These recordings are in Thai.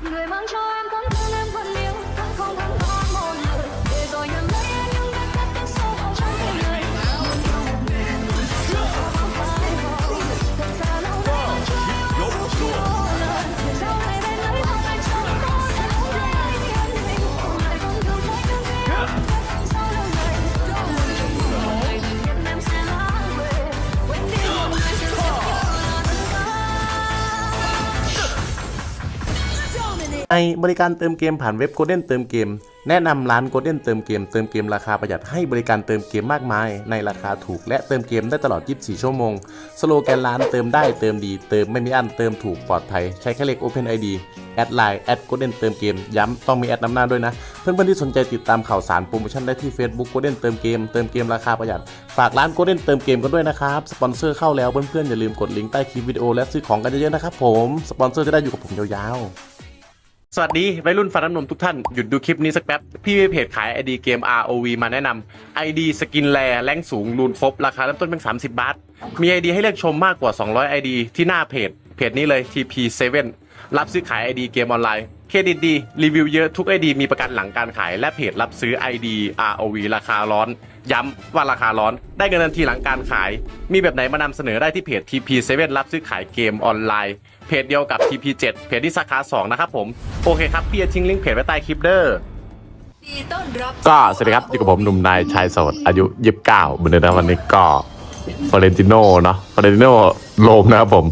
Người mang cho em tấm thân em vẫn yêu Vẫn không thân ในบริการเติมเกมผ่านเว็บ Golden เติมเกม แนะนำร้าน Golden เติมเกม เติมเกมราคาประหยัดให้บริการเติมเกมมากมาย ในราคาถูกและเติมเกมได้ตลอด 24 ชั่วโมง สโลแกนร้านเติมได้เติมดี เติมไม่มีอันเติมถูกปลอดภัย ใช้แค่เลข Open ID แอดไลน์แอด Golden เติมเกม ย้ำต้องมีแอดนำหน้าด้วยนะ เพื่อนๆที่สนใจติดตามข่าวสารโปรโมชั่นได้ที่ Facebook Golden เติมเกม เติมเกมราคาประหยัด ฝากร้าน Golden เติมเกมกันด้วยนะครับสปอนเซอร์เข้าแล้วเพื่อนๆอย่าลืมกดลิงก์ใต้คลิปวิดีโอและซื้อของกันเยอะๆนะครับผมสปอนเซอร์จะได้อยู่กับผมยาวๆ สวัสดีวัยรุ่นฟันน้ำนมทุกท่าน หยุดดูคลิปนี้สักแป๊บ พี่เพจขาย ID เกม ROV มาแนะนำ ID สกินแลแรงสูงรูนครบ ราคาเริ่มต้นเพียง30 บาท มี ID ให้เลือกชมมากกว่า 200 ID ที่หน้าเพจ เพจนี้เลย TP7 รับซื้อขาย ID เกมออนไลน์ เครดิตดี รีวิวเยอะทุก ID มีประกันหลังการขาย และเพจรับซื้อ ID ROV ราคาร้อน ย้ำว่าราคาร้อน ได้เงินทันทีหลังการขาย มีแบบไหนมานำเสนอได้ที่เพจ TP7 รับซื้อขายเกมออนไลน์ เพจเดียวกับ TP7 เพจที่สาขา2นะครับผม โอเคครับ พี่จะทิ้งลิงก์เพจไว้ใต้คลิปเด้อดีต้อนรับก็สวัสดีครับอยู่กับผมหนุ่มนายชายโสดอายุ29เหมือนเดิมนะวันนี้ก็ฟอเรนติโนเนาะฟอเรนติโนโลมนะครับผม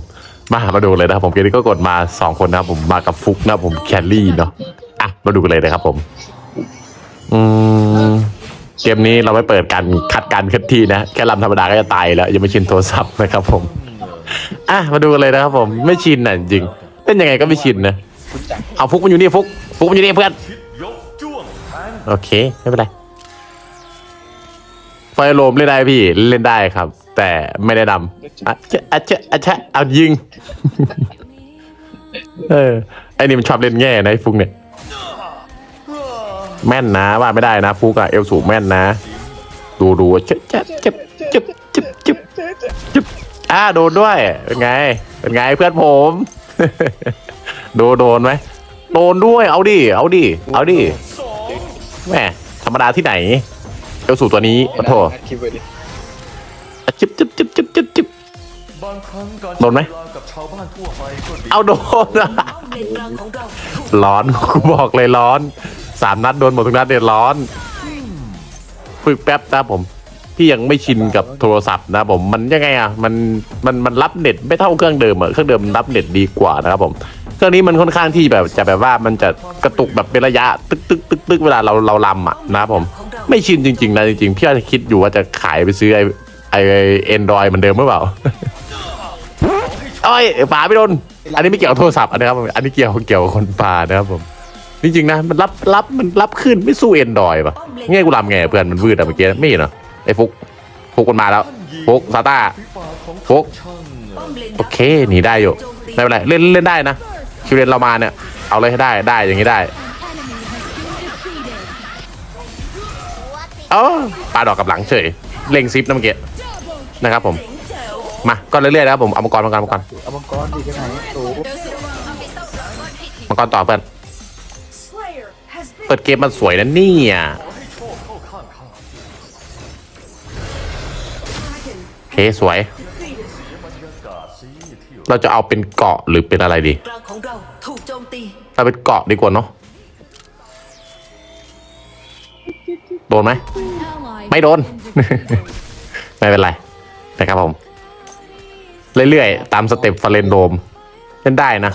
มามาดูเลยนะครับผมเกมนี้ก็กดมา 2 คนนะครับผมมากับฟุกนะครับผมแคลรี่เนาะอะมาดูกันเลยนะครับผม อืม เกมนี้เราไม่เปิดการคัดการเคลื่อนที่นะ แค่ลำธรรมดาก็จะตายแล้วยังไม่ชินโทรศัพท์นะครับผม อะมาดูกันเลยนะครับผมไม่ชินอะจริงเล่นยังไงก็ไม่ชินนะเอาฟุกมันอยู่นี่ฟุกฟุกมันอยู่นี่เพื่อนโอเคไม่เป็นไรไฟโรมเล่นได้พี่เล่นได้ครับ แต่ไม่ได้ดำอะเจ๊ะอะเจ๊ะอะเจ๊ะเอายิงเออไอ้นี่มันชอบเล่นแง่นะไอ้ฟุกเนี่ย แม่นนะว่าไม่ได้นะฟุกอะเอลสูงแม่นนะ ดูดูเจ๊ะเจ๊ะเจ๊บเจ๊บเจ๊บเจ๊บเจ๊บอ่าโดนด้วยเป็นไงเป็นไงเพื่อนผมโดนโดนไหมโดนด้วยเอาดิเอาดิเอาดิแม่ธรรมดาที่ไหนเอลสูตัวนี้ปะโถอัดคลิปไว้ดิอะจิบจิบจิบจิบจิบจิบโดนไหมเอาโดนร้อนกูบอกเลยร้อน สามนัดโดนหมดทุกนัดเนี่ยร้อน ฝึกแป๊บนะผมพี่ยังไม่ชินกับโทรศัพท์นะผมมันยังไงอะมันมันมันรับเน็ตไม่เท่าเครื่องเดิมอะเครื่องเดิมรับเน็ตดีกว่านะครับผมเครื่องนี้มันค่อนข้างที่แบบจะแบบว่ามันจะกระตุกแบบเป็นระยะตึกตึกตึกตึกเวลาเราเราลำอะนะครับผมไม่ชินจริง ๆ นะจริงๆพี่อาจจะคิดอยู่ว่าจะขายไปซื้อไอไอเอ็นดรอยเหมือนเดิมหรือเปล่าเอ้ยป่าไม่โดนอันนี้ไม่เกี่ยวกับโทรศัพท์นะครับผมอันนี้เกี่ยวเกี่ยวกับคนป่านะครับผม จริงๆนะมันรับรับมันรับขึ้นไม่สู้เอ็นดรอยป่ะง่ายกูรำไงเพื่อนมันวืดอะเมื่อกี้ไม่เห็นเหรอไอ้ฟุกฟุกมันมาแล้วฟุกซาต้าฝีปากของฟุกช่างป้อมเลนโอเคหนีได้อยู่ไม่เป็นไรเล่นเล่นได้นะคิวเลนเรามาเนี่ยเอาเลยให้ได้ได้อย่างนี้ได้เออปาดอกกับหลังเฉยเล็งซิปนะเมื่อกี้นะครับผมแจ๋วมาก็เรื่อยๆนะครับผมเอามังกรมังกรมังกรเอามังกรดีกันไหนโอ้มังกรต่อเพื่อน เปิดเกมมันสวยนะเนี่ยให้โชคเข้าข้างข้าโอเคสวยบรรยากาศสีที่เราจะเอาเป็นเกาะหรือเป็นอะไรดีกลางของเราถูกโจมตีเราเป็นเกาะดีกว่าเนาะโดนไหม ไม่โดน ไม่เป็นไร นะครับผม เรื่อยๆ ตามสเต็ปฟาเรนโดม เล่นได้นะ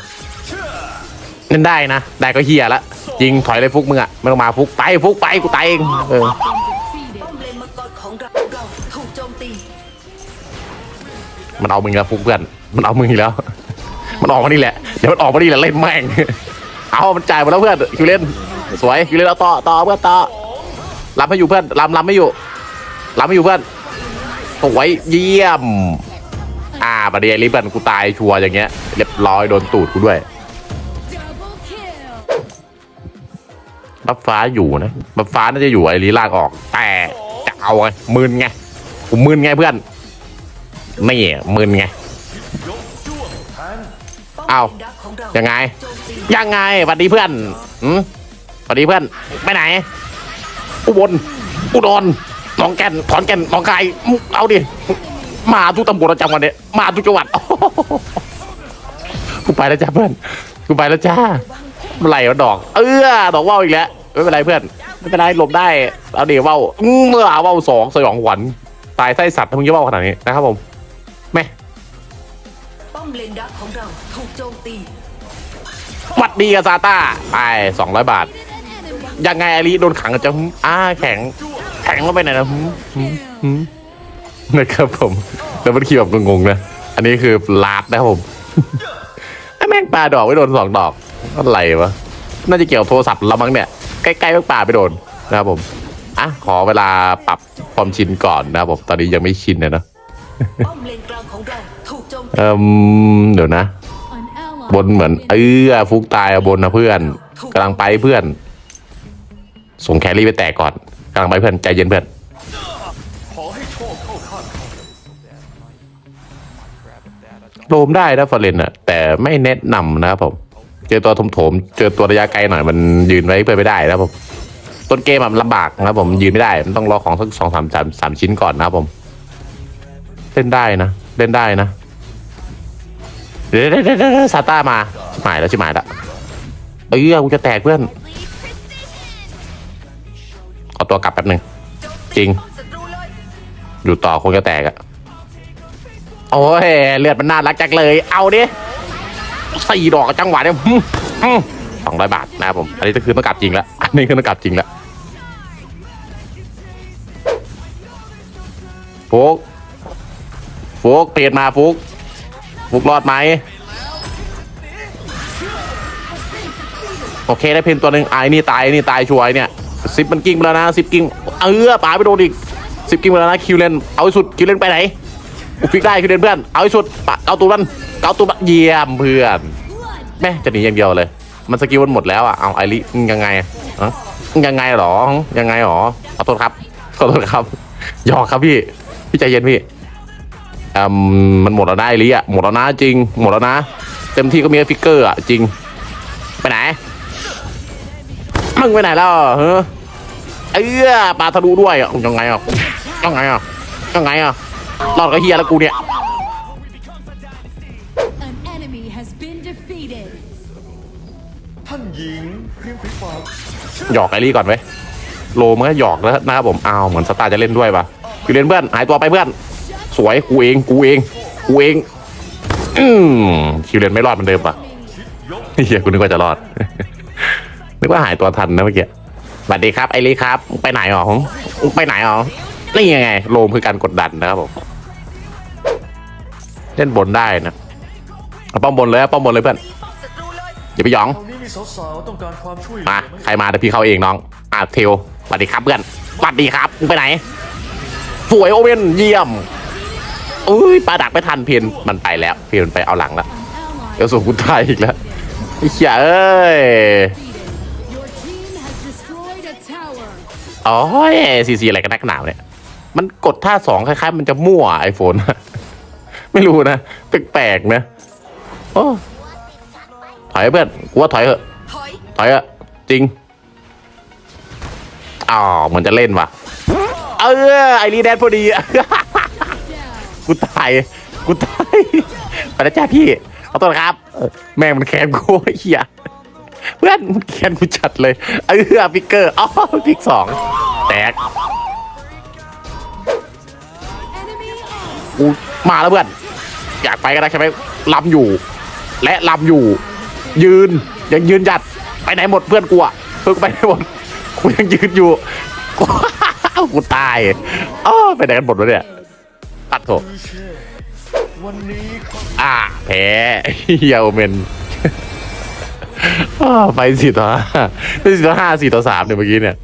เล่นได้นะ ได้ก็เฮียละ จริงถอยเลยฟุกมึงอะไม่ต้องมาฟุกไปฟุกไปกูตายเองเออมันเอามึงแล้วฟุกเพื่อนมันเอามึงอีกแล้ว มันออกมานี่แหละเดี๋ยวมันออกมานี่แหละเล่นแม่งเอามันจ่ายมดแล้วเพื่อนคิวเล่นสวยคิวเล่นเอาต่อต่อเพื่อนต่อรับให้อยู่เพื่อนรับรับไม่อยู่รับไม่อยู่เพื่อนสวยเยี่ยม อ่าประเดี๋ยวลิฟต์กูตายชัวร์อย่างเงี้ยเรียบร้อยโดนตูดกูด้วย บัฟฟ้าอยู่นะบัฟฟ้าน่าจะอยู่ไอ้ลีลากออก แต่จะเอาไงมึนไงกูมึนไงเพื่อนไม่มึนไงเอายังไง ยังไงสวัสดีเพื่อนอืมสวัสดีเพื่อนไปไหนอุบลอุดรหนองแก่นขอนแก่นหนองคายเอาดิมาทุกตำบลประจำวันเนี่ยมาทุกจังหวัดกูไปแล้วจ้าเพื่อนกูไปแล้วจ้าเมื่อไหร่วะดอก เออดอกว่าวอีกแล้ว ไม่เป็นไรเพื่อน ไม่เป็นไรหลบได้ เอาเดี๋ยวว่าวอื้อเมื่อว่าวสองสยองขวัญตายไส้สัตว์ถ้ามึงจะว่าวขนาดนี้นะครับผมแม่ป้อมเลนดักของเราถูกโจมตีหวัดดีกับซาต้าไปสองร้อยบาท ยังไงอาลีโดนขังจะหึอ้าแข็ง แข็งเข้าไปไหนนะหึหึหึนะครับผมแล้วมันขี่แบบงงๆนะ อันนี้คือลาดนะครับผมไอ้แม่งปลาดอกไม่โดนสองดอกอะไรวะ น่าจะเกี่ยวกับโทรศัพท์เรามั้งเนี่ย ใกล้ๆไม่ปลาไปโดนนะครับผมอะขอเวลาปรับความชินก่อนนะครับผมตอนนี้ยังไม่ชินเลยเนอะป้อมเลนกลางของเราถูกโจมตีเอ่มเดี๋ยวนะ บนเหมือนเออฟุกตายอะบนนะเพื่อนกำลังไปเพื่อน ส่งแครี่ไปแตกก่อนกำลังไปเพื่อนใจเย็นเพื่อนขอให้โชคเข้าข้างข้าโดมได้นะฟอร์เรนอะแต่ไม่แนะนำนะครับผม เจอตัวถมถมเจอตัวระยะไกลหน่อยมันยืนไว้เพื่อไม่ได้นะครับผมต้นเกมมันลำบากนะครับผมยืนไม่ได้ มันต้องรอของสักสองสามสามสามชิ้นก่อนนะครับผม เล่นได้นะ เล่นได้นะเดี๋ยวเดี๋ยวเดี๋ยวเซาต้ามาชิบหายแล้วชิบหายล้วเอ้ยกูจะแตกเพื่อนขอตัวกลับแป๊บหนึ่งจริง อยู่ต่อคงจะแตกอะโอ้ยเลือดมันน่ารักจังเลย เอาดิ สี่ดอกจังหวะเนี่ยสองร้อยบาทนะครับผม อันนี้ก็คือต้องกลับจริงแล้วอันนี้คือต้องกลับจริงแล้วฟุกฟุกเปลี่ยนมาฟุกฟุกรอดไหมโอเคได้เพนตัวหนึ่งไอ้นี่ตายนี่ตายช่วยเนี่ยซิปมันกิ้งไปแล้วนะซิปกิ้งเออปาไปโดนอีกซิปกิ้งไปแล้วนะคิวเลนเอาสุดคิวเลนไปไหน ฟิกได้คิวเลนเพื่อน เอาให้สุดปะเกาตัวมันเกาตัวมันเยี่ยมเพื่อนแม่จะหนีอย่างเดียวเลย มันสกิลมันหมดแล้วอะเอาไอริยังไงอะฮะยังไงหรอยังไงหรอขอโทษครับขอโทษครับหยอกครับพี่พี่ใจเย็นพี่อืมมันหมดแล้วนะไอริอะหมดแล้วนะจริง หมดแล้วนะ เต็มที่ก็มีฟิกเกอร์อะจริง ไปไหนมึงไปไหนแล้วเฮ้อเอ้ยปลาทะลุด้วยอะยังไงอะยังไงอะยังไงอะ รอดก็เฮียแล้วกูเนี่ย An enemy has been defeated. ท่านหญิงเพียงฝีปากหยอกไอรี่ก่อนไว้ยโลมันก็หยอกแล้วนะครับผมอ้าวเหมือนสตาร์จะเล่นด้วยปะคือเล่นเพื่อนหายตัวไปเพื่อน สวยกูเองกูเองกูเองอืมคิวเลนไม่รอดเหมือนเดิมปะเฮียกูนึกว่าจะรอด นึกว่าหายตัวทันนะเมื่อกี้สวัสดีครับไอรีครับมึงไปไหนหรอมึงไปไหนหรอ นี่ยังไงโลมคือการกดดันนะครับผมเล่นบนได้นะเอาป้อมบนเลยป้อมบนเลยเพื่อนอย่าไปหยอง ตรงนี้มีสาวๆต้องการความช่วยเหลืมาไหมใครมาเดี๋ยวพี่เข้าเองน้อง อะเทลสวัสดีครับเพื่อนสวัสดีครับมึงไปไหน สวยโอเว่นเยี่ยมอุ้ยปลาดักไม่ทันเพียนมันไปแล้วเพียนมันไปเอาหลังแล้ว An ally เดี๋ยวส่งกูตายอีกแล้วไอ้เหี้ยเอ้ย defeated. Your team has destroyed a tower. โอ้ยซีซีอะไรกันนักหนาวเนี่ย มันกดท่าสองคล้ายๆ มันจะมั่วไอโฟน ไม่รู้นะแปลกๆนะโอ้ถอยเพื่อนกูว่าถอยเถอะถอยอยเถอะจริงอ๋อเหมือนจะเล่นว่ะ เออไอรีแดนพอดี Down. กูตายกูตายไปแล้วจ้าพี่ขอโทษครับ แม่งมันแค้นกูไอ้เหี้ยเพื่อนมันแค้นกูจัดเลย เออพิกเกอร์อ๋อพิกสองแตก กูมาแล้วเพื่อน อยากไปก็ได้ใช่ไหมลำอยู่ และลำอยู่ ยืนยังยืนหยัดไปไหนหมดเพื่อนกูอะเพื่อนไปไหนหมดกูยังยืนอยู่กูตายอ้อไปไหนกันหมดวะเนี่ยปัดโถคือเช่วันนี้ข้าอ่าแพ้เฮียโอเมนอ้าไปสี่ต่อห้าไม่สี่ต่อห้าสี่ต่อสามเนี่ยเมื่อกี้เนี่ย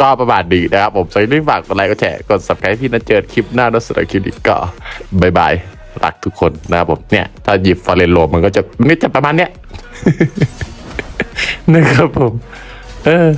ก็ประมาณดีนะครับ ผมใส่ด้วยฝากกดไลค์กดแชร์กด subscribe พี่นะเจอคลิปหน้าแล้วสำหรับคลิปนี้ก็บายบายรักทุกคนนะครับผมเนี่ย ถ้าหยิบฟอร์เรนโลมันก็จะมันก็จะประมาณเนี้ยนะครับผม เออ